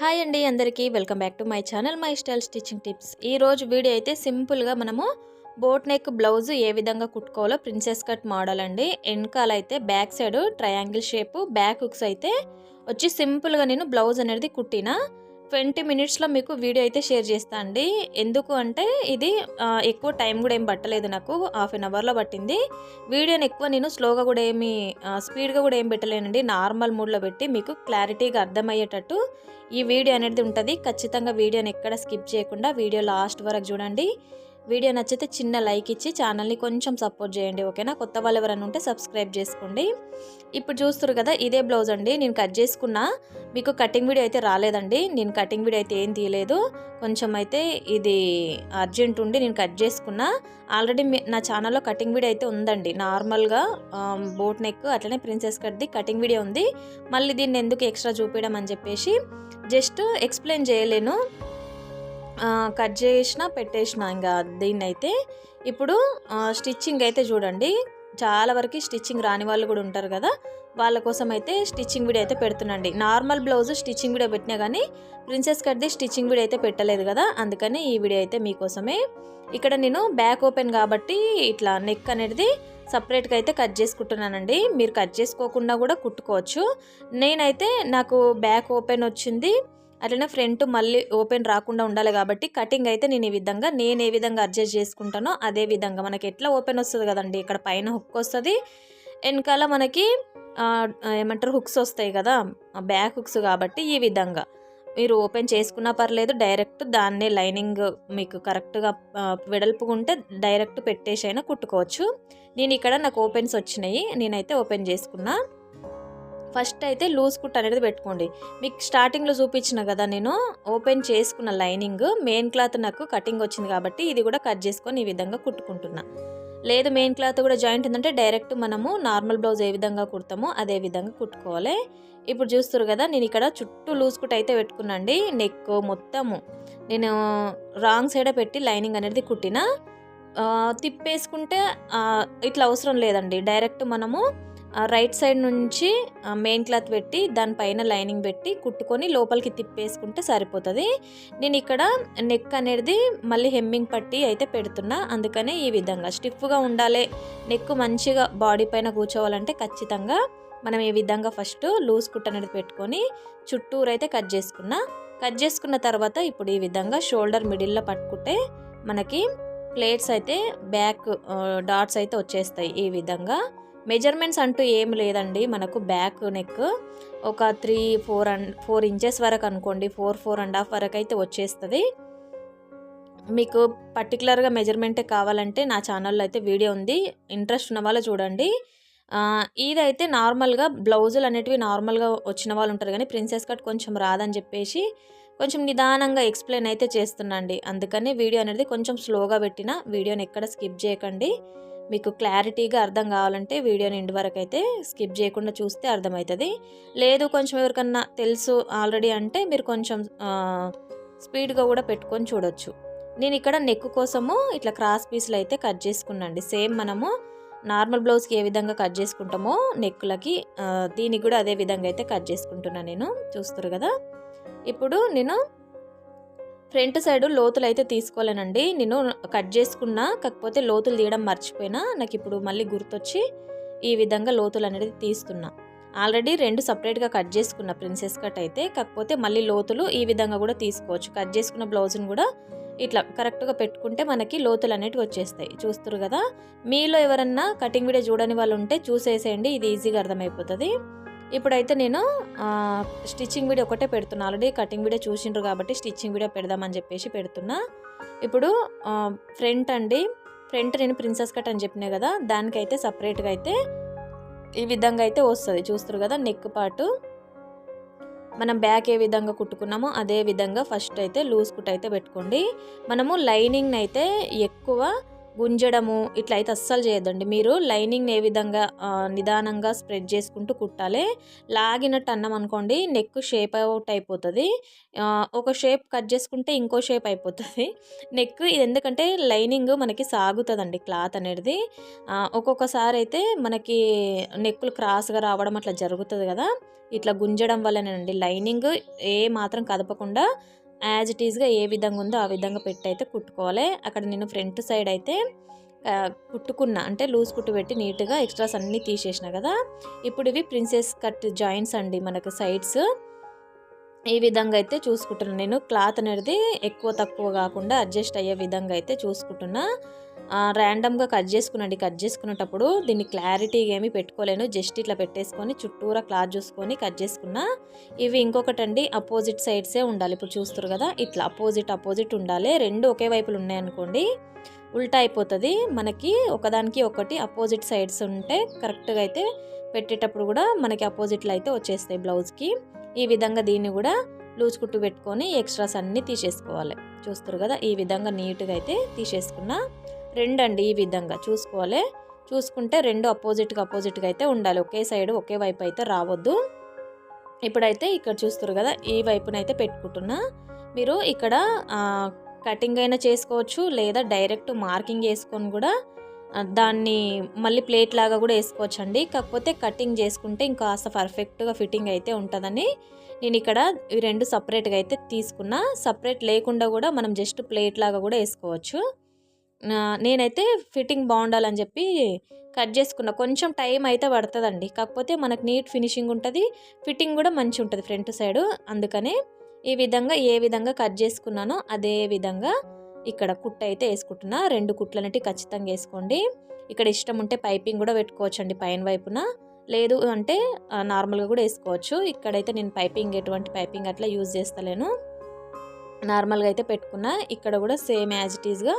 Hi అండి అందరికీ welcome back to my channel my style stitching tips. ఈ రోజు వీడియో అయితే సింపుల్గా మనము బోట్ నెక్ బ్లౌజ్ ఏ విధంగా కుట్టుకోవాలో ప్రిన్సెస్ కట్ మోడల్ అండి. వెనకాల అయితే back side triangle shape back hooks అయితే వచ్చి సింపుల్గా నేను బ్లౌజ్ అనేది కుట్టిన ట్వంటీ మినిట్స్లో మీకు వీడియో అయితే షేర్ చేస్తా అండి. ఎందుకు అంటే ఇది ఎక్కువ టైం కూడా ఏం పట్టలేదు నాకు. హాఫ్ అన్ అవర్లో పట్టింది. వీడియోని ఎక్కువ నేను స్లోగా కూడా ఏమి స్పీడ్గా కూడా ఏం పెట్టలేనండి. నార్మల్ మూడ్లో పెట్టి మీకు క్లారిటీగా అర్థమయ్యేటట్టు ఈ వీడియో అనేది ఉంటుంది. ఖచ్చితంగా వీడియోని ఎక్కడ స్కిప్ చేయకుండా వీడియో లాస్ట్ వరకు చూడండి. వీడియో నచ్చితే చిన్న లైక్ ఇచ్చి ఛానల్ని కొంచెం సపోర్ట్ చేయండి ఓకేనా? కొత్త వాళ్ళు ఎవరైనా ఉంటే సబ్స్క్రైబ్ చేసుకోండి. ఇప్పుడు చూస్తారు కదా ఇదే బ్లౌజ్ అండి. నేను కట్ చేసుకున్నా. మీకు కటింగ్ వీడియో అయితే రాలేదండి. నేను కటింగ్ వీడియో అయితే ఏం తీయలేదు. కొంచెం అయితే ఇది అర్జెంట్ ఉండి నేను కట్ చేసుకున్నా. ఆల్రెడీ నా ఛానల్లో కటింగ్ వీడియో అయితే ఉందండి. నార్మల్గా బోట్ నెక్ అట్లనే ప్రిన్సెస్ కట్ది కటింగ్ వీడియో ఉంది. మళ్ళీ దీన్ని ఎందుకు ఎక్స్ట్రా చూపించడం అని చెప్పేసి జస్ట్ ఎక్స్ప్లెయిన్ చేయలేను. కట్ చేసిన పెట్టేసిన ఇంకా దీన్ని అయితే ఇప్పుడు స్టిచ్చింగ్ అయితే చూడండి. చాలా వరకు స్టిచ్చింగ్ రాని వాళ్ళు కూడా ఉంటారు కదా. వాళ్ళ కోసం అయితే స్టిచ్చింగ్ వీడియో అయితే పెడుతున్నాండి. నార్మల్ బ్లౌజ్ స్టిచ్చింగ్ వీడియో పెట్టినా కానీ ప్రిన్సెస్ కట్ది స్టిచ్చింగ్ వీడియో అయితే పెట్టలేదు కదా. అందుకని ఈ వీడియో అయితే మీకోసమే. ఇక్కడ నేను బ్యాక్ ఓపెన్ కాబట్టి ఇట్లా నెక్ అనేది సపరేట్గా అయితే కట్ చేసుకుంటున్నానండి. మీరు కట్ చేసుకోకుండా కూడా కుట్టుకోవచ్చు. నేనైతే నాకు బ్యాక్ ఓపెన్ వచ్చింది. అట్లనే ఫ్రంట్ మళ్ళీ ఓపెన్ రాకుండా ఉండాలి కాబట్టి కటింగ్ అయితే నేను ఈ విధంగా నేను ఏ విధంగా అడ్జస్ట్ చేసుకుంటానో అదే విధంగా. మనకి ఎట్లా ఓపెన్ వస్తుంది కదండి ఇక్కడ పైన హుక్ వస్తుంది. వెనకాల మనకి ఏమంటారు హుక్స్ వస్తాయి కదా బ్యాక్ హుక్స్ కాబట్టి ఈ విధంగా. మీరు ఓపెన్ చేసుకున్నా పర్లేదు డైరెక్ట్ దాన్నే లైనింగ్ మీకు కరెక్ట్గా వెడల్పుగా ఉంటే డైరెక్ట్ పెట్టేసి అయినా కుట్టుకోవచ్చు. నేను ఇక్కడ నాకు ఓపెన్స్ వచ్చినాయి నేనైతే ఓపెన్ చేసుకున్నా. ఫస్ట్ అయితే లూజ్ కుట్ అనేది పెట్టుకోండి. మీకు స్టార్టింగ్లో చూపించిన కదా నేను ఓపెన్ చేసుకున్న లైనింగ్ మెయిన్ క్లాత్ నాకు కటింగ్ వచ్చింది కాబట్టి ఇది కూడా కట్ చేసుకొని ఈ విధంగా కుట్టుకుంటున్నా. లేదు మెయిన్ క్లాత్ కూడా జాయింట్ ఉందంటే డైరెక్ట్ మనము నార్మల్ బ్లౌజ్ ఏ విధంగా కుడతామో అదే విధంగా కుట్టుకోవాలి. ఇప్పుడు చూస్తారు కదా నేను ఇక్కడ చుట్టూ లూజ్ కుట్ అయితే పెట్టుకున్నాండి. నెక్ మొత్తము నేను రాంగ్ సైడే పెట్టి లైనింగ్ అనేది కుట్టిన. తిప్పేసుకుంటే ఇట్లా అవసరం లేదండి. డైరెక్ట్ మనము రైట్ సైడ్ నుంచి మెయిన్ క్లాత్ పెట్టి దానిపైన లైనింగ్ పెట్టి కుట్టుకొని లోపలికి తిప్పేసుకుంటే సరిపోతుంది. నేను ఇక్కడ నెక్ అనేది మళ్ళీ హెమ్మింగ్ పట్టి అయితే పెడుతున్నా. అందుకనే ఈ విధంగా స్టిఫ్గా ఉండాలి. నెక్ మంచిగా బాడీ పైన కూర్చోవాలంటే ఖచ్చితంగా మనం ఈ విధంగా ఫస్ట్ లూజ్ కుట్ అనేది పెట్టుకొని చుట్టూరు అయితే కట్ చేసుకున్నా. కట్ చేసుకున్న తర్వాత ఇప్పుడు ఈ విధంగా షోల్డర్ మిడిల్లో పట్టుకుంటే మనకి ప్లేట్స్ అయితే బ్యాక్ డాట్స్ అయితే వచ్చేస్తాయి ఈ విధంగా. మెజర్మెంట్స్ అంటూ ఏం లేదండి. మనకు బ్యాక్ నెక్ ఒక three four and four inches వరకు అనుకోండి. ఫోర్ ఫోర్ అండ్ హాఫ్ వరకు అయితే వచ్చేస్తుంది. మీకు పర్టికులర్గా మెజర్మెంటే కావాలంటే నా ఛానల్లో అయితే వీడియో ఉంది. ఇంట్రెస్ట్ ఉన్న వాళ్ళు చూడండి. ఇదైతే నార్మల్గా బ్లౌజులు అనేటివి నార్మల్గా వచ్చిన వాళ్ళు ఉంటారు కానీ ప్రిన్సెస్ కట్ కొంచెం రాదని చెప్పేసి కొంచెం నిదానంగా ఎక్స్ప్లెయిన్ అయితే చేస్తున్నాండి. అందుకని వీడియో అనేది కొంచెం స్లోగా పెట్టిన వీడియోని ఎక్కడ స్కిప్ చేయకండి. మీకు క్లారిటీగా అర్థం కావాలంటే వీడియోని ఇంటి వరకు అయితే స్కిప్ చేయకుండా చూస్తే అర్థమవుతుంది. లేదు కొంచెం ఎవరికన్నా తెలుసు ఆల్రెడీ అంటే మీరు కొంచెం స్పీడ్గా కూడా పెట్టుకొని చూడొచ్చు. నేను ఇక్కడ నెక్ కోసము ఇట్లా క్రాస్ పీస్లు అయితే కట్ చేసుకున్నాండి సేమ్ మనము నార్మల్ బ్లౌజ్కి ఏ విధంగా కట్ చేసుకుంటామో నెక్కులకి దీనికి కూడా అదే విధంగా అయితే కట్ చేసుకుంటున్నాను నేను. చూస్తారు కదా? ఇప్పుడు నేను ఫ్రంట్ సైడ్ లోతులు అయితే తీసుకోలేనండి. నేను కట్ చేసుకున్నా కాకపోతే లోతులు తీయడం మర్చిపోయినా నాకు ఇప్పుడు మళ్ళీ గుర్తొచ్చి ఈ విధంగా లోతులు అనేది తీస్తున్నా. ఆల్రెడీ రెండు సపరేట్గా కట్ చేసుకున్న ప్రిన్సెస్ కట్ అయితే కాకపోతే మళ్ళీ లోతులు ఈ విధంగా కూడా తీసుకోవచ్చు. కట్ చేసుకున్న బ్లౌజ్ని కూడా ఇట్లా కరెక్ట్గా పెట్టుకుంటే మనకి లోతులు అనేటివి వచ్చేస్తాయి. చూస్తారు కదా? మీలో ఎవరన్నా కటింగ్ వీడియో చూడని వాళ్ళు ఉంటే చూసేసేయండి. ఇది ఈజీగా అర్థమైపోతుంది. ఇప్పుడైతే నేను స్టిచ్చింగ్ వీడియో ఒకటే పెడుతున్నా. ఆల్రెడీ కటింగ్ వీడియో చూసిండ్రు కాబట్టి స్టిచ్చింగ్ వీడియో పెడదామని చెప్పేసి పెడుతున్నా. ఇప్పుడు ఫ్రంట్ అండి. ఫ్రంట్ నేను ప్రిన్సెస్ కట్ అని చెప్పినా కదా దానికైతే సపరేట్గా అయితే ఈ విధంగా అయితే వస్తుంది. చూస్తారు కదా నెక్ పాటు మనం బ్యాక్ ఏ విధంగా కుట్టుకున్నామో అదే విధంగా ఫస్ట్ అయితే లూజ్ కుట్ అయితే పెట్టుకోండి. మనము లైనింగ్ అయితే ఎక్కువ గుంజడము ఇట్లా అయితే అస్సలు చేయొద్దండి. మీరు లైనింగ్ ఏ విధంగా నిదానంగా స్ప్రెడ్ చేసుకుంటూ కుట్టాలి. లాగినట్టు అన్నం అనుకోండి నెక్ షేప్ అవుట్ అయిపోతుంది. ఒక షేప్ కట్ చేసుకుంటే ఇంకో షేప్ అయిపోతుంది. నెక్ ఇది ఎందుకంటే లైనింగ్ మనకి సాగుతుందండి క్లాత్ అనేది. ఒక్కొక్కసారి అయితే మనకి నెక్కులు క్రాస్గా రావడం అట్లా జరుగుతుంది కదా. ఇట్లా గుంజడం వల్లనేనండి. లైనింగ్ ఏ మాత్రం కదపకుండా యాజ్ ఇట్ ఈస్గా ఏ విధంగా ఉందో ఆ విధంగా పెట్టి అయితే కుట్టుకోవాలి. అక్కడ నేను ఫ్రంట్ సైడ్ అయితే కుట్టుకున్న కుట్టుకున్నా. అంటే లూజ్ కుట్టు పెట్టి నీట్గా ఎక్స్ట్రాస్ అన్నీ తీసేసిన కదా. ఇప్పుడు ఇవి ప్రిన్సెస్ కట్ జాయింట్స్ అండి మనకు సైడ్స్ ఈ విధంగా అయితే చూసుకుంటున్నాను నేను క్లాత్ అనేది ఎక్కువ తక్కువ కాకుండా అడ్జస్ట్ అయ్యే విధంగా అయితే చూసుకుంటున్నా. ర్యాండమ్గా కట్ చేసుకునండి. కట్ చేసుకునేటప్పుడు దీన్ని క్లారిటీగా ఏమి పెట్టుకోలేను. జస్ట్ ఇట్లా పెట్టేసుకొని చుట్టూరా క్లాత్ చూసుకొని కట్ చేసుకున్నా ఇవి ఇంకొకటి అండి అపోజిట్ సైడ్సే ఉండాలి. ఇప్పుడు చూస్తారు కదా ఇట్లా అపోజిట్ అపోజిట్ ఉండాలి. రెండు ఒకే వైపులు ఉన్నాయనుకోండి ఉల్టా అయిపోతుంది. మనకి ఒకదానికి ఒకటి అపోజిట్ సైడ్స్ ఉంటే కరెక్ట్గా అయితే పెట్టేటప్పుడు కూడా మనకి అపోజిట్లో అయితే వచ్చేస్తాయి బ్లౌజ్కి ఈ విధంగా దీన్ని కూడా లూజ్ కుట్టు పెట్టుకొని ఎక్స్ట్రాస్ అన్నీ తీసేసుకోవాలి. చూస్తారు కదా ఈ విధంగా నీట్గా అయితే తీసేసుకున్నా రెండు అండి ఈ విధంగా చూసుకోవాలి. చూసుకుంటే రెండు అపోజిట్గా అపోజిట్గా అయితే ఉండాలి. ఒకే సైడ్ ఒకే వైపు అయితే రావద్దు. ఇప్పుడైతే ఇక్కడ చూస్తారు కదా ఈ వైపునైతే పెట్టుకుంటున్నా. మీరు ఇక్కడ కటింగ్ అయినా చేసుకోవచ్చు లేదా డైరెక్ట్ మార్కింగ్ వేసుకొని కూడా దాన్ని మళ్ళీ ప్లేట్ లాగా కూడా వేసుకోవచ్చు అండి కాకపోతే కటింగ్ చేసుకుంటే ఇంకా కాస్త పర్ఫెక్ట్గా ఫిట్టింగ్ అయితే ఉంటుందని నేను ఇక్కడ ఈ రెండు సపరేట్గా అయితే తీసుకున్నా. సపరేట్ లేకుండా కూడా మనం జస్ట్ ప్లేట్ లాగా కూడా వేసుకోవచ్చు. నేనైతే ఫిట్టింగ్ బాగుండాలని చెప్పి కట్ చేసుకున్న. కొంచెం టైం అయితే పడుతుందండి. కాకపోతే మనకు నీట్ ఫినిషింగ్ ఉంటుంది. ఫిట్టింగ్ కూడా మంచి ఉంటుంది ఫ్రంట్ సైడ్. అందుకనే ఈ విధంగా ఏ విధంగా కట్ చేసుకున్నానో అదే విధంగా ఇక్కడ కుట్ట అయితే వేసుకుంటున్నా. రెండు కుట్లనేటి ఖచ్చితంగా వేసుకోండి. ఇక్కడ ఇష్టం ఉంటే పైపింగ్ కూడా పెట్టుకోవచ్చు అండి పైన వైపున. లేదు అంటే నార్మల్గా కూడా వేసుకోవచ్చు. ఇక్కడైతే నేను పైపింగ్ ఎటువంటి పైపింగ్ అట్లా యూజ్ చేస్తలేను. నార్మల్గా అయితే పెట్టుకున్నా. ఇక్కడ కూడా సేమ్ యాజ్ ఇట్ ఈస్గా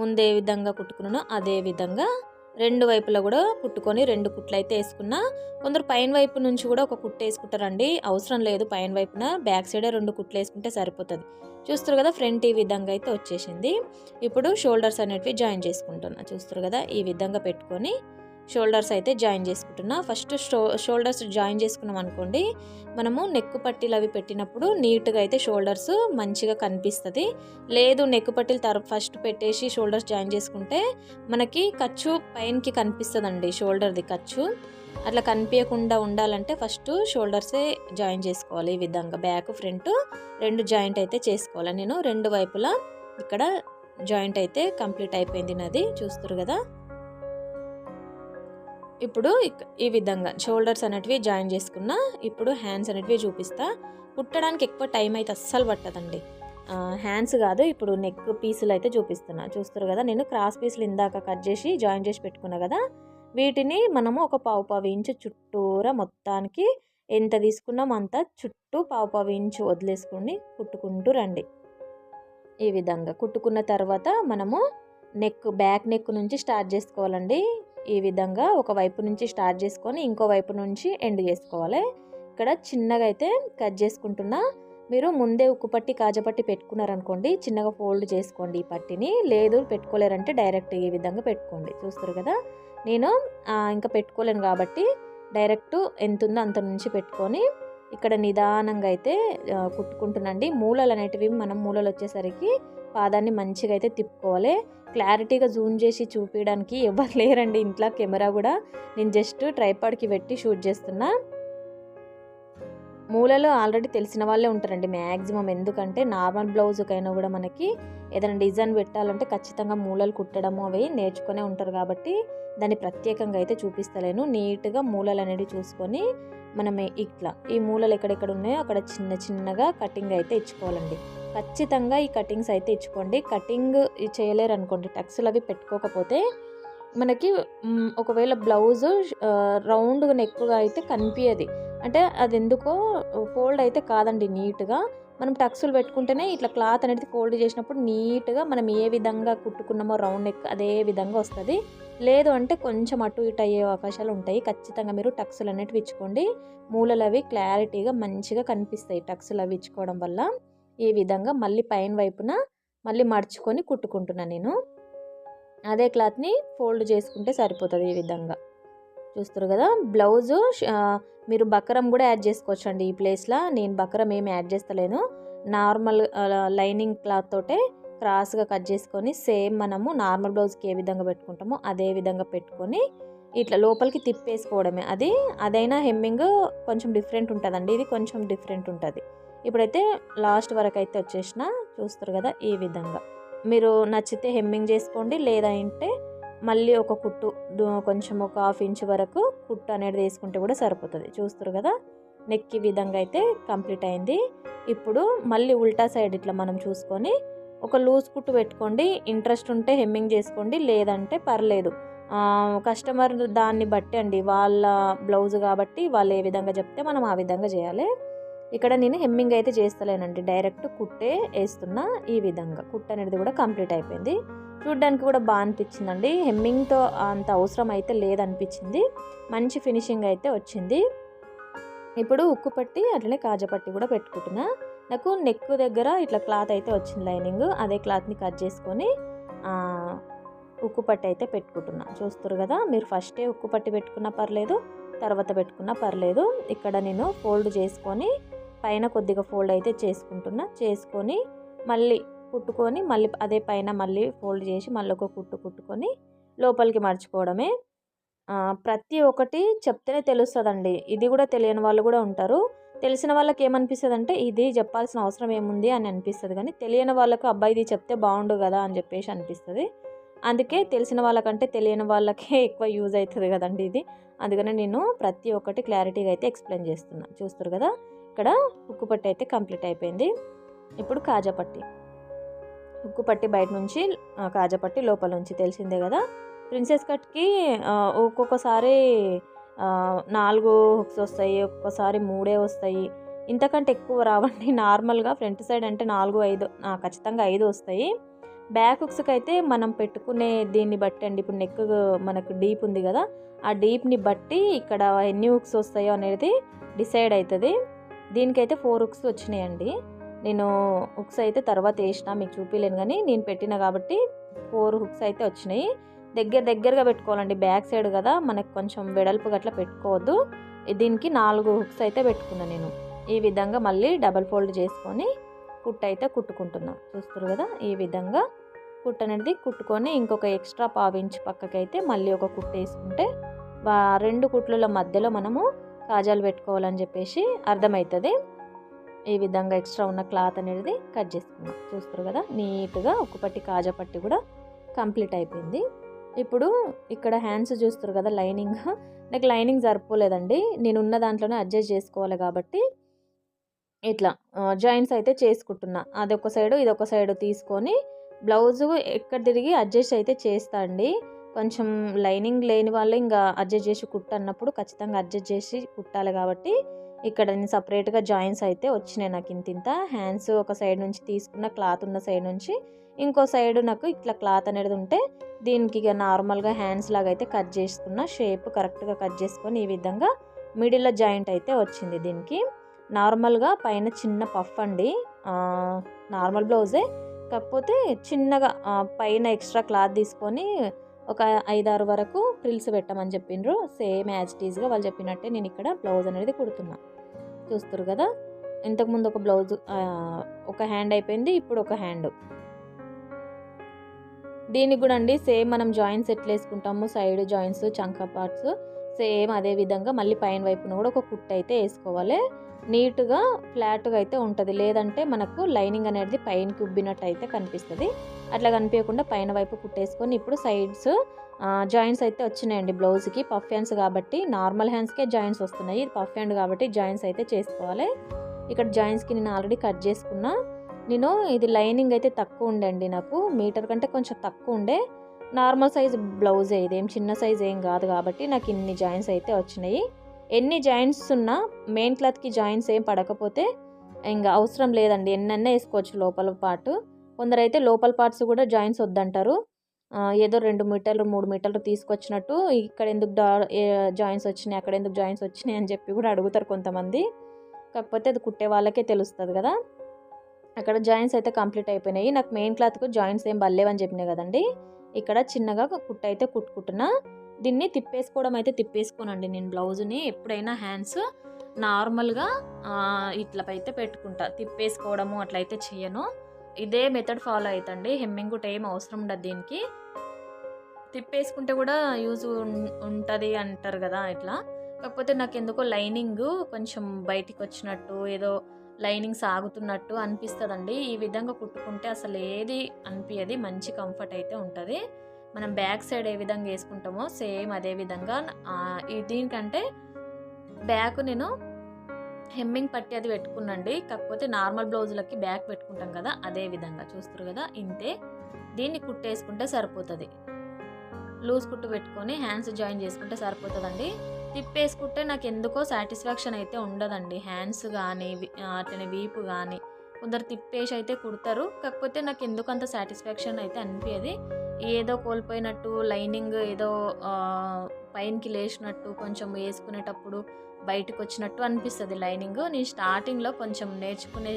ముందే విధంగా కుట్టుకున్నానో అదే విధంగా రెండు వైపులా కూడా కుట్టుకొని రెండు కుట్లు అయితే వేసుకున్నా. కొందరు పైన వైపు నుంచి కూడా ఒక కుట్టు వేసుకుంటారండి. అవసరం లేదు పైన వైపున బ్యాక్ సైడే రెండు కుట్లు వేసుకుంటే సరిపోతుంది. చూస్తారు కదా ఫ్రంట్ ఈ విధంగా అయితే వచ్చేసింది. ఇప్పుడు షోల్డర్స్ అనేటివి జాయిన్ చేసుకుంటున్నా. చూస్తారు కదా ఈ విధంగా పెట్టుకొని షోల్డర్స్ అయితే జాయిన్ చేసుకుంటున్నా. ఫస్ట్ షో షోల్డర్స్ జాయిన్ చేసుకున్నాం అనుకోండి మనము నెక్ పట్టీలు అవి పెట్టినప్పుడు నీట్గా అయితే షోల్డర్స్ మంచిగా కనిపిస్తుంది. లేదు నెక్ పట్టీలు తర ఫస్ట్ పెట్టేసి షోల్డర్స్ జాయిన్ చేసుకుంటే మనకి ఖర్చు పైనకి కనిపిస్తుందండి షోల్డర్ది ఖర్చు. అట్లా కనిపించకుండా ఉండాలంటే ఫస్ట్ షోల్డర్సే జాయిన్ చేసుకోవాలి ఈ విధంగా. బ్యాక్ ఫ్రంట్ రెండు జాయింట్ అయితే చేసుకోవాలి. నేను రెండు వైపులా ఇక్కడ జాయింట్ అయితే కంప్లీట్ అయిపోయింది నాది. చూస్తారు కదా? ఇప్పుడు ఈ విధంగా షోల్డర్స్ అనేటివి జాయిన్ చేసుకున్న ఇప్పుడు హ్యాండ్స్ అనేటివి చూపిస్తా. కుట్టడానికి ఎక్కువ టైం అయితే అస్సలు పట్టదండి. హ్యాండ్స్ కాదు ఇప్పుడు నెక్ పీసులు అయితే చూపిస్తున్నా. చూస్తారు కదా నేను క్రాస్ పీసులు ఇందాక కట్ చేసి జాయిన్ చేసి పెట్టుకున్నా కదా వీటిని మనము ఒక పావు పావు ఇంచు చుట్టూరా మొత్తానికి ఎంత తీసుకున్నామో అంత చుట్టూ పావు పావు ఇంచు వదిలేసుకుని కుట్టుకుంటూ రండి. ఈ విధంగా కుట్టుకున్న తర్వాత మనము నెక్ బ్యాక్ నెక్ నుంచి స్టార్ట్ చేసుకోవాలండి. ఈ విధంగా ఒక వైపు నుంచి స్టార్ట్ చేసుకొని ఇంకో వైపు నుంచి ఎండ్ చేసుకోవాలి. ఇక్కడ చిన్నగా అయితే కట్ చేసుకుంటున్నా. మీరు ముందే ఉక్కు పట్టి కాజపట్టి పెట్టుకున్నారనుకోండి చిన్నగా ఫోల్డ్ చేసుకోండి ఈ పట్టిని. లేదు పెట్టుకోలేరంటే డైరెక్ట్ ఈ విధంగా పెట్టుకోండి. చూస్తారు కదా? నేను ఇంకా పెట్టుకోలేను కాబట్టి డైరెక్ట్ ఎంత ఉందో అంత నుంచి పెట్టుకొని ఇక్కడ నిదానంగా అయితే కుట్టుకుంటున్నాండి మూలలు అనేటివి మనం మూలలు వచ్చేసరికి పాదాన్ని మంచిగా అయితే తిప్పుకోవాలి. క్లారిటీగా జూమ్ చేసి చూపించడానికి ఎవరు లేరండి ఇంట్లో కెమెరా కూడా. నేను జస్ట్ ట్రైపాడ్కి పెట్టి షూట్ చేస్తున్నా. మూలలో ఆల్రెడీ తెలిసిన వాళ్ళే ఉంటారండి మ్యాక్సిమం ఎందుకంటే నార్మల్ బ్లౌజ్కైనా కూడా మనకి ఏదైనా డిజైన్ పెట్టాలంటే ఖచ్చితంగా మూలలు కుట్టడము అవి నేర్చుకునే ఉంటారు కాబట్టి దాన్ని ప్రత్యేకంగా అయితే చూపిస్తలేను. నీట్గా మూలలు అనేవి చూసుకొని మనం ఇట్లా ఈ మూలలు ఎక్కడెక్కడ ఉన్నాయో అక్కడ చిన్న చిన్నగా కటింగ్ అయితే ఇచ్చుకోవాలండి. ఖచ్చితంగా ఈ కటింగ్స్ అయితే ఇచ్చుకోండి. కటింగ్ చేయలేరు అనుకోండి టక్స్లు అవి పెట్టుకోకపోతే మనకి ఒకవేళ బ్లౌజ్ రౌండ్గా నెక్గా అయితే కనిపించదు అంటే అది ఎందుకో ఫోల్డ్ అయితే కాదండి నీట్గా. మనం టక్స్లు పెట్టుకుంటేనే ఇట్లా క్లాత్ అనేది ఫోల్డ్ చేసినప్పుడు నీట్గా మనం ఏ విధంగా కుట్టుకున్నామో రౌండ్ నెక్ అదే విధంగా వస్తుంది. లేదు అంటే కొంచెం అటు ఇటు అయ్యే అవకాశాలు ఉంటాయి. ఖచ్చితంగా మీరు టక్స్లు అనేటివి ఇచ్చుకోండి. మూలలు అవి క్లారిటీగా మంచిగా కనిపిస్తాయి టక్స్లు అవి ఇచ్చుకోవడం వల్ల. ఈ విధంగా మళ్ళీ పైన వైపున మళ్ళీ మడుచుకొని కుట్టుకుంటున్నాను నేను. అదే క్లాత్ని ఫోల్డ్ చేసుకుంటే సరిపోతుంది ఈ విధంగా. చూస్తారు కదా బ్లౌజు మీరు బకరం కూడా యాడ్ చేసుకోవచ్చు అండి ఈ ప్లేస్లో. నేను బకరం ఏమి యాడ్ చేస్తలేను. నార్మల్ లైనింగ్ క్లాత్ తోటే క్రాస్గా కట్ చేసుకొని సేమ్ మనము నార్మల్ బ్లౌజ్కి ఏ విధంగా పెట్టుకుంటామో అదే విధంగా పెట్టుకొని ఇట్లా లోపలికి తిప్పేసుకోవడమే. అది అదైనా హెమ్మింగ్ కొంచెం డిఫరెంట్ ఉంటుందండి. ఇది కొంచెం డిఫరెంట్ ఉంటుంది. ఇప్పుడైతే లాస్ట్ వరకు అయితే వచ్చేసిన చూస్తారు కదా ఈ విధంగా. మీరు నచ్చితే హెమ్మింగ్ చేసుకోండి లేదా మళ్ళీ ఒక కుట్టు కొంచెం ఒక హాఫ్ ఇంచ్ వరకు కుట్టు అనేది వేసుకుంటే కూడా సరిపోతుంది. చూస్తారు కదా నెక్ ఈ విధంగా అయితే కంప్లీట్ అయింది. ఇప్పుడు మళ్ళీ ఉల్టా సైడ్ ఇట్లా మనం చూసుకొని ఒక లూజ్ కుట్టు పెట్టుకోండి. ఇంట్రెస్ట్ ఉంటే హెమ్మింగ్ చేసుకోండి లేదంటే పర్లేదు. కస్టమర్ దాన్ని బట్టి అండి వాళ్ళ బ్లౌజ్ కాబట్టి వాళ్ళు ఏ విధంగా చెప్తే మనం ఆ విధంగా చేయాలి. ఇక్కడ నేను హెమ్మింగ్ అయితే చేస్తలేనండి. డైరెక్ట్ కుట్టే వేస్తున్నా ఈ విధంగా. కుట్ అనేది కూడా కంప్లీట్ అయిపోయింది. చూడ్డానికి కూడా బాగా అనిపించిందండి. హెమ్మింగ్తో అంత అవసరం అయితే లేదనిపించింది. మంచి ఫినిషింగ్ అయితే వచ్చింది. ఇప్పుడు ఉక్కు పట్టి అట్లనే కాజపట్టి కూడా పెట్టుకుంటున్నా. నాకు నెక్ దగ్గర ఇట్లా క్లాత్ అయితే వచ్చింది లైనింగ్. అదే క్లాత్ని కట్ చేసుకొని ఉక్కు పట్టి అయితే పెట్టుకుంటున్నా. చూస్తారు కదా మీరు ఫస్టే ఉక్కు పట్టి పెట్టుకున్నా పర్లేదు తర్వాత పెట్టుకున్నా పర్లేదు. ఇక్కడ నేను ఫోల్డ్ చేసుకొని పైన కొద్దిగా ఫోల్డ్ అయితే చేసుకుంటున్నా. చేసుకొని మళ్ళీ కుట్టుకొని మళ్ళీ అదే పైన మళ్ళీ ఫోల్డ్ చేసి మళ్ళీ ఒక కుట్టు కుట్టుకొని లోపలికి మర్చుకోవడమే ప్రతి ఒక్కటి చెప్తేనే తెలుస్తుందండి. ఇది కూడా తెలియని వాళ్ళు కూడా ఉంటారు. తెలిసిన వాళ్ళకి ఏమనిపిస్తుంది అంటే ఇది చెప్పాల్సిన అవసరం ఏముంది? అని అనిపిస్తుంది. కానీ తెలియని వాళ్ళకు అబ్బాయి ఇది చెప్తే బాగుండు కదా అని చెప్పేసి అనిపిస్తుంది. అందుకే తెలిసిన వాళ్ళకంటే తెలియని వాళ్ళకే ఎక్కువ యూజ్ అవుతుంది కదండి ఇది. అందుకనే నేను ప్రతి ఒక్కటి క్లారిటీగా అయితే ఎక్స్ప్లెయిన్ చేస్తున్నా. చూస్తారు కదా? ఇక్కడ ఉక్కు పట్టి అయితే కంప్లీట్ అయిపోయింది. ఇప్పుడు కాజా పట్టి. ఉక్కు పట్టి బయట నుంచి కాజాపట్టి కాజా పట్టి లోపల నుంచి తెలిసిందే కదా. ప్రిన్సెస్ కట్కి ఒక్కొక్కసారి నాలుగు హుక్స్ వస్తాయి ఒక్కొక్కసారి మూడే వస్తాయి. ఇంతకంటే ఎక్కువ రావండి. నార్మల్గా ఫ్రంట్ సైడ్ అంటే నాలుగు ఐదు ఖచ్చితంగా ఐదు వస్తాయి. బ్యాక్ హుక్స్కి అయితే మనం పెట్టుకునే దీన్ని బట్టి అండి. ఇప్పుడు నెక్ మనకు డీప్ ఉంది కదా. ఆ డీప్ని బట్టి ఇక్కడ ఎన్ని హుక్స్ వస్తాయో అనేది డిసైడ్ అవుతుంది దీనికైతే ఫోర్ హుక్స్ వచ్చినాయండి. నేను హుక్స్ అయితే తర్వాత వేసిన మీకు చూపించలేను కానీ నేను పెట్టిన కాబట్టి ఫోర్ హుక్స్ అయితే వచ్చినాయి. దగ్గర దగ్గరగా పెట్టుకోవాలండి బ్యాక్ సైడ్ కదా మనకు కొంచెం వెడల్పు గట్లా పెట్టుకోవద్దు. దీనికి నాలుగు హుక్స్ అయితే పెట్టుకున్నాను నేను. ఈ విధంగా మళ్ళీ డబల్ ఫోల్డ్ చేసుకొని కుట్ట అయితే కుట్టుకుంటున్నా. చూస్తారు కదా ఈ విధంగా కుట్ట అనేది కుట్టుకొని ఇంకొక ఎక్స్ట్రా పావు పక్కకైతే అయితే మళ్ళీ ఒక కుట్టు వేసుకుంటే రెండు కుట్ల మధ్యలో మనము కాజాలు పెట్టుకోవాలని చెప్పేసి అర్థమవుతుంది ఈ విధంగా ఎక్స్ట్రా ఉన్న క్లాత్ అనేది కట్ చేసుకున్నాం. చూస్తారు కదా నీట్గా ఒక పట్టి కాజా పట్టి కూడా కంప్లీట్ అయిపోయింది. ఇప్పుడు ఇక్కడ హ్యాండ్స్ చూస్తారు కదా లైనింగ్. నాకు లైనింగ్ సరిపోలేదండి. నేను ఉన్న దాంట్లోనే అడ్జస్ట్ చేసుకోవాలి కాబట్టి ఇట్లా జాయింట్స్ అయితే చేసుకుంటున్నా. అదొక సైడు ఇదొక సైడు తీసుకొని బ్లౌజు ఎక్కడ తిరిగి అడ్జస్ట్ అయితే చేస్తా అండి. కొంచెం లైనింగ్ లేని వాళ్ళు ఇంకా అడ్జస్ట్ చేసి కుట్టు అన్నప్పుడు ఖచ్చితంగా అడ్జస్ట్ చేసి కుట్టాలి కాబట్టి ఇక్కడ నేను సపరేట్గా జాయింట్స్ అయితే వచ్చినాయి నాకు ఇంత ఇంత. హ్యాండ్స్ ఒక సైడ్ నుంచి తీసుకున్న క్లాత్ ఉన్న సైడ్ నుంచి ఇంకో సైడ్ నాకు ఇట్లా క్లాత్ అనేది ఉంటే దీనికి ఇక నార్మల్గా హ్యాండ్స్ లాగా అయితే కట్ చేసుకున్న షేప్ కరెక్ట్గా కట్ చేసుకొని ఈ విధంగా మిడిల్లో జాయింట్ అయితే వచ్చింది దీనికి. నార్మల్గా పైన చిన్న పఫ్ అండి. నార్మల్ బ్లౌజే కాకపోతే చిన్నగా పైన ఎక్స్ట్రా క్లాత్ తీసుకొని ఒక ఐదారు వరకు ఫ్రిల్స్ పెట్టమని చెప్పిండ్రు. సేమ్ యాజ్ టీజ్గా వాళ్ళు చెప్పినట్టే నేను ఇక్కడ బ్లౌజ్ అనేది కుడుతున్నా. చూస్తారు కదా? ఇంతకుముందు ఒక బ్లౌజ్ ఒక హ్యాండ్ అయిపోయింది ఇప్పుడు ఒక హ్యాండ్. దీనికి కూడా అండి సేమ్ మనం జాయింట్స్ ఎట్లా వేసుకుంటాము సైడ్ జాయింట్స్ చంక పార్ట్స్ సేమ్ అదే విధంగా మళ్ళీ పైన వైపున కూడా ఒక కుట్టు అయితే వేసుకోవాలి. నీట్గా ఫ్లాట్గా అయితే ఉంటుంది. లేదంటే మనకు లైనింగ్ అనేది పైనకి ఉబ్బినట్టు అయితే కనిపిస్తుంది. అట్లా కనిపించకుండా పైన వైపు కుట్టేసుకొని ఇప్పుడు సైడ్స్ జాయింట్స్ అయితే వచ్చినాయండి బ్లౌజ్కి పఫ్ హ్యాండ్స్ కాబట్టి నార్మల్ హ్యాండ్స్కే జాయింట్స్ వస్తున్నాయి. ఇది పఫ్ హ్యాండ్ కాబట్టి జాయింట్స్ అయితే చేసుకోవాలి. ఇక్కడ జాయింట్స్కి నేను ఆల్రెడీ కట్ చేసుకున్నా. నేను ఇది లైనింగ్ అయితే తక్కువ ఉండండి నాకు. మీటర్ కంటే కొంచెం తక్కువ ఉండే. నార్మల్ సైజ్ బ్లౌజే ఇదేం. చిన్న సైజ్ ఏం కాదు కాబట్టి నాకు ఇన్ని జాయింట్స్ అయితే వచ్చినాయి. ఎన్ని జాయింట్స్ ఉన్నా మెయిన్ క్లాత్కి జాయింట్స్ ఏం పడకపోతే ఇంకా అవసరం లేదండి. ఎన్నన్నా వేసుకోవచ్చు లోపల పార్ట్ కొందరైతే లోపల పార్ట్స్ కూడా జాయింట్స్ వద్దంటారు. ఏదో రెండు మీటర్లు మూడు మీటర్లు తీసుకొచ్చినట్టు ఇక్కడ ఎందుకు డా జాయింట్స్ వచ్చినాయి అక్కడ ఎందుకు జాయింట్స్ వచ్చినాయి అని చెప్పి కూడా అడుగుతారు కొంతమంది. కాకపోతే అది కుట్టే వాళ్ళకే తెలుస్తుంది కదా. అక్కడ జాయింట్స్ అయితే కంప్లీట్ అయిపోయినాయి. నాకు మెయిన్ క్లాత్కు జాయింట్స్ ఏం బల్లేవని చెప్పినాయి కదండి. ఇక్కడ చిన్నగా కుట్ట అయితే కుట్టుకుంటున్నా. దీన్ని తిప్పేసుకోవడం అయితే తిప్పేసుకోనండి నేను బ్లౌజ్ని. ఎప్పుడైనా హ్యాండ్స్ నార్మల్గా ఆ, ఇట్లా అయితే పెట్టుకుంటా. తిప్పేసుకోవడము అట్లయితే చేయను ఇదే మెథడ్ ఫాలో అవుతండి హెమ్మింగ్ కూడా ఏం అవసరం ఉండదు దీనికి. తిప్పేసుకుంటే కూడా యూజ్ ఉంటుంది అంటారు కదా ఇట్లా. కాకపోతే నాకు ఎందుకో లైనింగ్ కొంచెం బయటికి వచ్చినట్టు ఏదో లైనింగ్ సాగుతున్నట్టు అనిపిస్తుందండి. ఈ విధంగా కుట్టుకుంటే అసలు ఏది అనిపించదు మంచి కంఫర్ట్ అయితే ఉంటుంది. మనం బ్యాక్ సైడ్ ఏ విధంగా వేసుకుంటామో సేమ్ అదే విధంగా ఈ దీనికంటే బ్యాక్ నేను హెమ్మింగ్ పట్టి అది పెట్టుకున్నండి. కాకపోతే నార్మల్ బ్లౌజులకి బ్యాక్ పెట్టుకుంటాం కదా అదే విధంగా చూస్తారు కదా ఇంతే. దీన్ని కుట్టేసుకుంటే సరిపోతుంది. లూజ్ కుట్టు పెట్టుకొని హ్యాండ్స్ జాయిన్ చేసుకుంటే సరిపోతుందండి. తిప్పేసుకుంటే నాకు ఎందుకో సాటిస్ఫాక్షన్ అయితే ఉండదండి. హ్యాండ్స్ కానీ అట్లనే వీపు కానీ కొందరు తిప్పేసి అయితే కుడతారు. కాకపోతే నాకు ఎందుకు అంత సాటిస్ఫాక్షన్ అయితే అనిపించేది ఏదో కోల్పోయినట్టు లైనింగ్ ఏదో పైనకి లేచినట్టు కొంచెం వేసుకునేటప్పుడు బయటకు వచ్చినట్టు అనిపిస్తుంది లైనింగ్. నేను స్టార్టింగ్లో కొంచెం నేర్చుకునే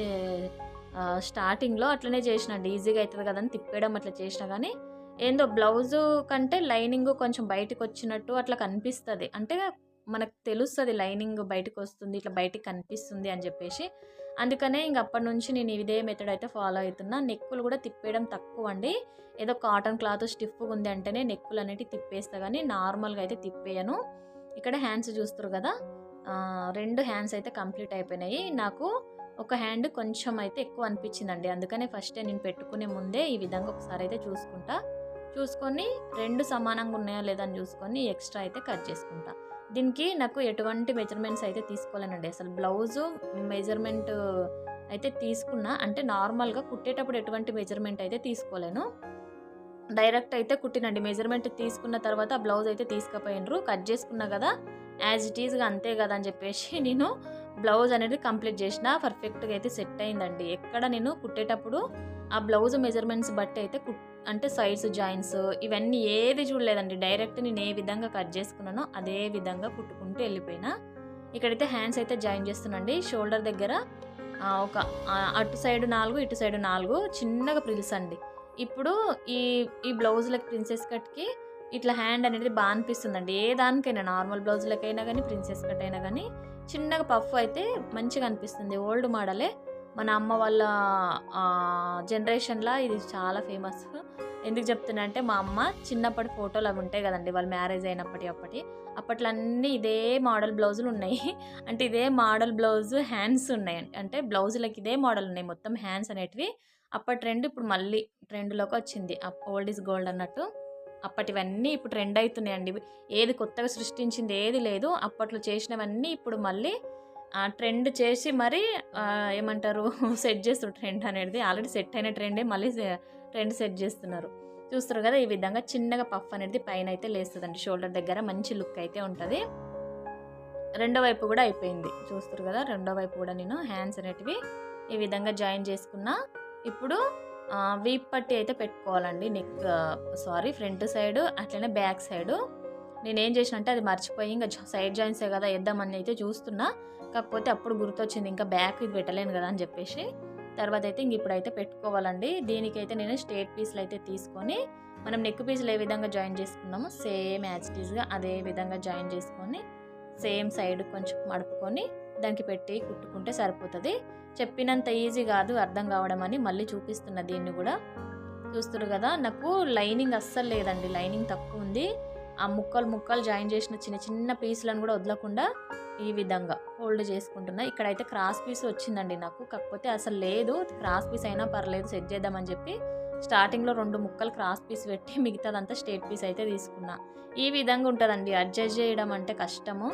స్టార్టింగ్లో అట్లనే చేసినండి ఈజీగా అవుతుంది కదా అని తిప్పేయడం అట్లా చేసినా కానీ ఏందో బ్లౌజు కంటే లైనింగ్ కొంచెం బయటకు వచ్చినట్టు అట్లా కనిపిస్తుంది. అంటే మనకు తెలుస్తుంది లైనింగ్ బయటకు వస్తుంది ఇట్లా బయటికి కనిపిస్తుంది అని చెప్పేసి. అందుకనే ఇంక అప్పటి నుంచి నేను ఇదే మెథడ్ అయితే ఫాలో అవుతున్నా. నెక్కులు కూడా తిప్పేయడం తక్కువ అండి. ఏదో కాటన్ క్లాత్ స్టిఫ్గా ఉంది అంటేనే నెక్కులు అనేవి తిప్పేస్తా కానీ నార్మల్గా అయితే తిప్పేయను. ఇక్కడ హ్యాండ్స్ చూస్తారు కదా రెండు హ్యాండ్స్ అయితే కంప్లీట్ అయిపోయినాయి. నాకు ఒక హ్యాండ్ కొంచెం అయితే ఎక్కువ అనిపించిందండి. అందుకనే ఫస్ట్ నేను పెట్టుకునే ముందే ఈ విధంగా ఒకసారి అయితే చూసుకుంటా. చూసుకొని రెండు సమానంగా ఉన్నాయా లేదా అని చూసుకొని ఎక్స్ట్రా అయితే కట్ చేసుకుంటా. దీనికి నాకు ఎటువంటి మెజర్మెంట్స్ అయితే తీసుకోలేనండి. అసలు బ్లౌజు మెజర్మెంట్ అయితే తీసుకున్నా అంటే నార్మల్గా కుట్టేటప్పుడు ఎటువంటి మెజర్మెంట్ అయితే తీసుకోలేను. డైరెక్ట్ అయితే కుట్టినండి. మెజర్మెంట్ తీసుకున్న తర్వాత ఆ బ్లౌజ్ అయితే తీసుకుపోయినరు. కట్ చేసుకున్నా కదా యాజ్ ఇట్ ఈజ్గా అంతే కదా అని చెప్పేసి నేను బ్లౌజ్ అనేది కంప్లీట్ చేసిన పర్ఫెక్ట్గా అయితే సెట్ అయిందండి. ఎక్కడ నేను కుట్టేటప్పుడు ఆ బ్లౌజ్ మెజర్మెంట్స్ బట్టి అయితే కుట్ అంటే సైడ్స్ జాయింట్స్ ఇవన్నీ ఏది చూడలేదండి. డైరెక్ట్ నేను ఏ విధంగా కట్ చేసుకున్నానో అదే విధంగా కుట్టుకుంటూ వెళ్ళిపోయినా. ఇక్కడైతే హ్యాండ్స్ అయితే జాయిన్ చేస్తున్నాండి షోల్డర్ దగ్గర ఒక అటు సైడ్ నాలుగు ఇటు సైడ్ నాలుగు చిన్నగా ప్రిల్స్ అండి. ఇప్పుడు ఈ ఈ బ్లౌజులకి ప్రిన్సెస్ కట్కి ఇట్లా హ్యాండ్ అనేది బాగా అనిపిస్తుందండి. ఏ దానికైనా నార్మల్ బ్లౌజులకైనా కానీ ప్రిన్సెస్ కట్ అయినా కానీ చిన్నగా పఫ్ అయితే మంచిగా అనిపిస్తుంది. ఓల్డ్ మోడలే. మన అమ్మ వాళ్ళ జనరేషన్లో ఇది చాలా ఫేమస్. ఎందుకు చెప్తున్నా అంటే మా అమ్మ చిన్నప్పటి ఫోటోలు అవి ఉంటాయి కదండి వాళ్ళు మ్యారేజ్ అయినప్పటి అప్పటి. అప్పట్లో అన్నీ ఇదే మోడల్ బ్లౌజులు ఉన్నాయి. అంటే ఇదే మోడల్ బ్లౌజ్ హ్యాండ్స్ ఉన్నాయి. అంటే బ్లౌజులకి ఇదే మోడల్ ఉన్నాయి. మొత్తం హ్యాండ్స్ అనేటివి. అప్పటి ట్రెండ్ ఇప్పుడు మళ్ళీ ట్రెండ్లోకి వచ్చింది. ఓల్డ్ ఈజ్ గోల్డ్ అన్నట్టు. అప్పటివన్నీ ఇప్పుడు ట్రెండ్ అవుతున్నాయండి. ఏది కొత్తగా సృష్టించింది ఏది లేదు. అప్పట్లో చేసినవన్నీ ఇప్పుడు మళ్ళీ ట్రెండ్ చేసి మరి ఏమంటారు సెట్ చేస్తారు ట్రెండ్ అనేది. ఆల్రెడీ సెట్ అయిన ట్రెండే మళ్ళీ ట్రెండ్ సెట్ చేస్తున్నారు. చూస్తారు కదా ఈ విధంగా చిన్నగా పఫ్ అనేది పైన అయితే లేస్తుందండి. షోల్డర్ దగ్గర మంచి లుక్ అయితే ఉంటుంది. రెండో వైపు కూడా అయిపోయింది. చూస్తారు కదా రెండో వైపు కూడా నేను హ్యాండ్స్ అనేటివి ఈ విధంగా జాయిన్ చేసుకున్నా. ఇప్పుడు వీప్ పట్టి అయితే పెట్టుకోవాలండి. నెక్ సారీ ఫ్రంట్ సైడ్ అట్లనే బ్యాక్ సైడ్. నేనేం ఏం చేసిన అంటే అది మర్చిపోయి ఇంకా సైడ్ జాయింట్సే కదా వేద్దామని అయితే చూస్తున్నా. కాకపోతే అప్పుడు గుర్తొచ్చింది ఇంకా బ్యాక్ ఇది పెట్టలేను కదా అని చెప్పేసి. తర్వాత అయితే ఇంక ఇప్పుడైతే పెట్టుకోవాలండి. దీనికైతే నేను స్ట్రేట్ పీస్లు అయితే తీసుకొని మనం నెక్ పీసులు ఏ విధంగా జాయిన్ చేసుకున్నామో సేమ్ యాజ్ అదే విధంగా జాయిన్ చేసుకొని సేమ్ సైడ్ కొంచెం మడుపుకొని దానికి పెట్టి కుట్టుకుంటే సరిపోతుంది. చెప్పినంత ఈజీ కాదు అర్థం కావడం అని మళ్ళీ చూపిస్తున్న దీన్ని కూడా. చూస్తున్నారు కదా నాకు లైనింగ్ అస్సలు లేదండి. లైనింగ్ తక్కువ ఉంది. ఆ ముక్కలు ముక్కలు జాయిన్ చేసిన చిన్న చిన్న పీసులను కూడా వదలకుండా ఈ విధంగా ఫోల్డ్ చేసుకుంటున్నా. ఇక్కడైతే క్రాస్ పీస్ వచ్చిందండి నాకు. కాకపోతే అసలు లేదు. క్రాస్ పీస్ అయినా పర్లేదు సెట్ చేద్దామని చెప్పి స్టార్టింగ్లో రెండు ముక్కలు క్రాస్ పీస్ పెట్టి మిగతాదంతా స్ట్రేట్ పీస్ అయితే తీసుకున్నా. ఈ విధంగా ఉంటుందండి. అడ్జస్ట్ చేయడం అంటే కష్టము.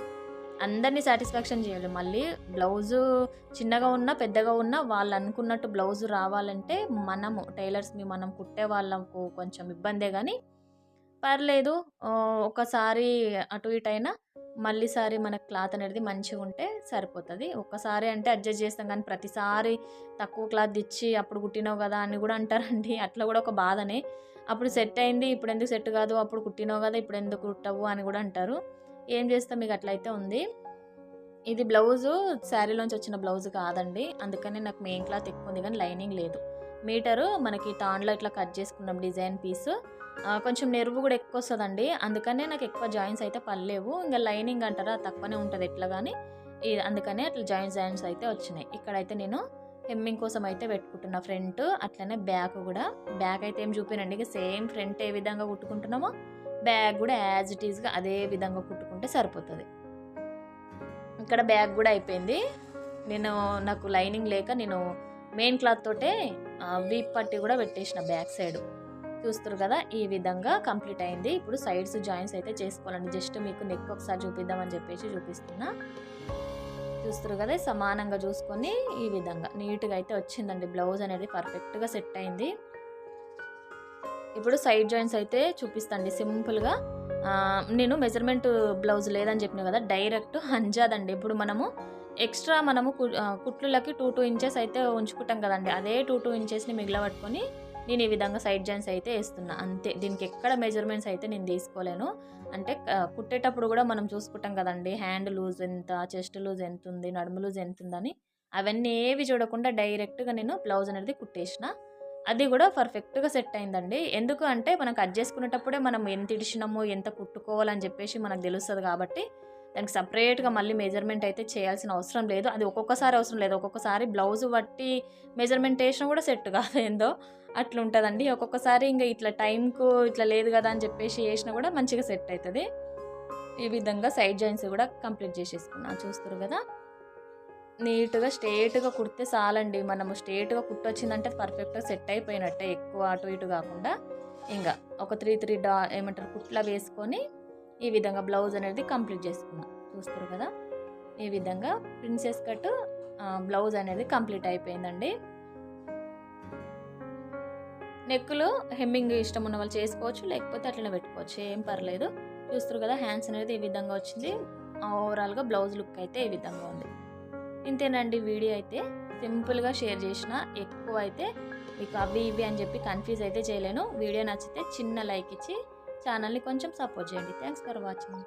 అందరినీ సాటిస్ఫాక్షన్ చేయాలి. మళ్ళీ బ్లౌజు చిన్నగా ఉన్నా పెద్దగా ఉన్నా వాళ్ళు అనుకున్నట్టు బ్లౌజు రావాలంటే మనము టైలర్స్ని మనం కుట్టే వాళ్ళకు కొంచెం ఇబ్బందే కానీ పర్లేదు. ఒకసారి అటు ఇటు అయినా మళ్ళీసారి మన క్లాత్ అనేది మంచిగా ఉంటే సరిపోతుంది. ఒక్కసారి అంటే అడ్జస్ట్ చేస్తాం కానీ ప్రతిసారి తక్కువ క్లాత్ ఇచ్చి అప్పుడు కుట్టినావు కదా అని కూడా అంటారండి. అట్లా కూడా ఒక బాధనే. అప్పుడు సెట్ అయింది ఇప్పుడు ఎందుకు సెట్ కాదు అప్పుడు కుట్టినావు కదా ఇప్పుడు ఎందుకు కుట్టవు అని కూడా అంటారు. ఏం చేస్తాం? మీకు అట్లయితే ఉంది. ఇది బ్లౌజు శారీలోంచి వచ్చిన బ్లౌజ్ కాదండి. అందుకనే నాకు మెయిన్ క్లాత్ ఎక్కువ ఉంది కానీ లైనింగ్ లేదు. మీటరు మనకి తాన్లో ఇట్లా కట్ చేసుకున్నాం డిజైన్ పీసు. కొంచెం నెరువు కూడా ఎక్కువ వస్తుందండి అందుకనే నాకు ఎక్కువ జాయింట్స్ అయితే పర్లేవు ఇంకా లైనింగ్ అంటారా తక్కువనే ఉంటుంది ఎట్లా కానీ అందుకనే అట్లా జాయింట్స్ జాయింట్స్ అయితే వచ్చినాయి. ఇక్కడైతే నేను హెమ్మింగ్ కోసం అయితే పెట్టుకుంటున్నా ఫ్రంట్. అట్లనే బ్యాక్ కూడా. బ్యాక్ అయితే ఏం చూపినండి. ఇక సేమ్ ఫ్రంట్ ఏ విధంగా కుట్టుకుంటున్నామో బ్యాగ్ కూడా యాజ్ ఇట్ ఈస్గా అదే విధంగా కుట్టుకుంటే సరిపోతుంది. ఇక్కడ బ్యాగ్ కూడా అయిపోయింది. నేను నాకు లైనింగ్ లేక నేను మెయిన్ క్లాత్ తోటే వీప్ పట్టి కూడా పెట్టేసిన బ్యాక్ సైడ్. చూస్తారు కదా ఈ విధంగా కంప్లీట్ అయింది. ఇప్పుడు సైడ్స్ జాయింట్స్ అయితే చేసుకోవాలండి. జస్ట్ మీకు నెక్ ఒకసారి చూపిద్దామని చెప్పేసి చూపిస్తున్నా. చూస్తారు కదా సమానంగా చూసుకొని ఈ విధంగా నీట్గా అయితే వచ్చిందండి. బ్లౌజ్ అనేది పర్ఫెక్ట్గా సెట్ అయింది. ఇప్పుడు సైడ్ జాయింట్స్ అయితే చూపిస్తండి సింపుల్గా. నేను మెజర్మెంట్ బ్లౌజ్ లేదని చెప్పిన కదా డైరెక్ట్ హంజాదండి ఇప్పుడు మనము ఎక్స్ట్రా మనము కు- కుట్లులకి టూ టూ ఇంచెస్ అయితే ఉంచుకుంటాం కదండి. అదే టూ టూ ఇంచెస్ని మిగిలబట్టుకొని నేను ఈ విధంగా సైడ్ జాయింట్స్ అయితే వేస్తున్నా. అంతే. దీనికి ఎక్కడ మెజర్మెంట్స్ అయితే నేను తీసుకోలేను. అంటే కుట్టేటప్పుడు కూడా మనం చూసుకుంటాం కదండి. హ్యాండ్ లూజ్ ఎంత చెస్ట్ లూజ్ ఎంత ఉంది నడుము లూజ్ ఎంత ఉందని. అవన్నీ ఏవి చూడకుండా డైరెక్ట్గా నేను బ్లౌజ్ అనేది కుట్టేసిన. అది కూడా పర్ఫెక్ట్గా సెట్ అయిందండి. ఎందుకు అంటే మనం కట్ చేసుకునేటప్పుడే మనం ఎంత ఇడిచినామో ఎంత కుట్టుకోవాలని చెప్పేసి మనకు తెలుస్తుంది కాబట్టి దానికి సపరేట్గా మళ్ళీ మెజర్మెంట్ అయితే చేయాల్సిన అవసరం లేదు. అది ఒక్కొక్కసారి అవసరం లేదు. ఒక్కొక్కసారి బ్లౌజ్ బట్టి మెజర్మెంట్ వేసినా కూడా సెట్ కాదు ఏందో. అట్లా ఉంటుందండి ఒక్కొక్కసారి ఇంకా ఇట్లా టైంకు ఇట్లా లేదు కదా అని చెప్పేసి వేసినా కూడా మంచిగా సెట్ అవుతుంది ఈ విధంగా సైడ్ జాయింట్స్ కూడా కంప్లీట్ చేసేసుకున్నాను చూస్తారు కదా? నీట్గా స్ట్రేట్గా కుడితే చాలండి. మనము స్ట్రేట్గా కుట్టొచ్చిందంటే పర్ఫెక్ట్గా సెట్ అయిపోయినట్టే. ఎక్కువ అటు ఇటు కాకుండా. ఇంకా ఒక త్రీ త్రీ డా ఏమంటారు? కుట్లా వేసుకొని ఈ విధంగా బ్లౌజ్ అనేది కంప్లీట్ చేసుకున్నాం చూస్తారు కదా? ఈ విధంగా ప్రిన్సెస్ కట్ బ్లౌజ్ అనేది కంప్లీట్ అయిపోయిందండి. నెక్లో హెమ్మింగ్ ఇష్టం ఉన్న వాళ్ళు చేసుకోవచ్చు లేకపోతే అట్లనే పెట్టుకోవచ్చు ఏం పర్లేదు. చూస్తారు కదా హ్యాండ్స్ అనేది ఈ విధంగా వచ్చింది. ఓవరాల్గా బ్లౌజ్ లుక్ అయితే ఈ విధంగా ఉంది. ఇంతేనండి వీడియో అయితే. సింపుల్గా షేర్ చేసిన ఎక్కువ అయితే మీకు అవి ఇవి అని చెప్పి కన్ఫ్యూజ్ అయితే చేయలేను. వీడియో నచ్చితే చిన్న లైక్ ఇచ్చి ఛానల్ని కొంచెం సపోర్ట్ చేయండి. Thanks for watching.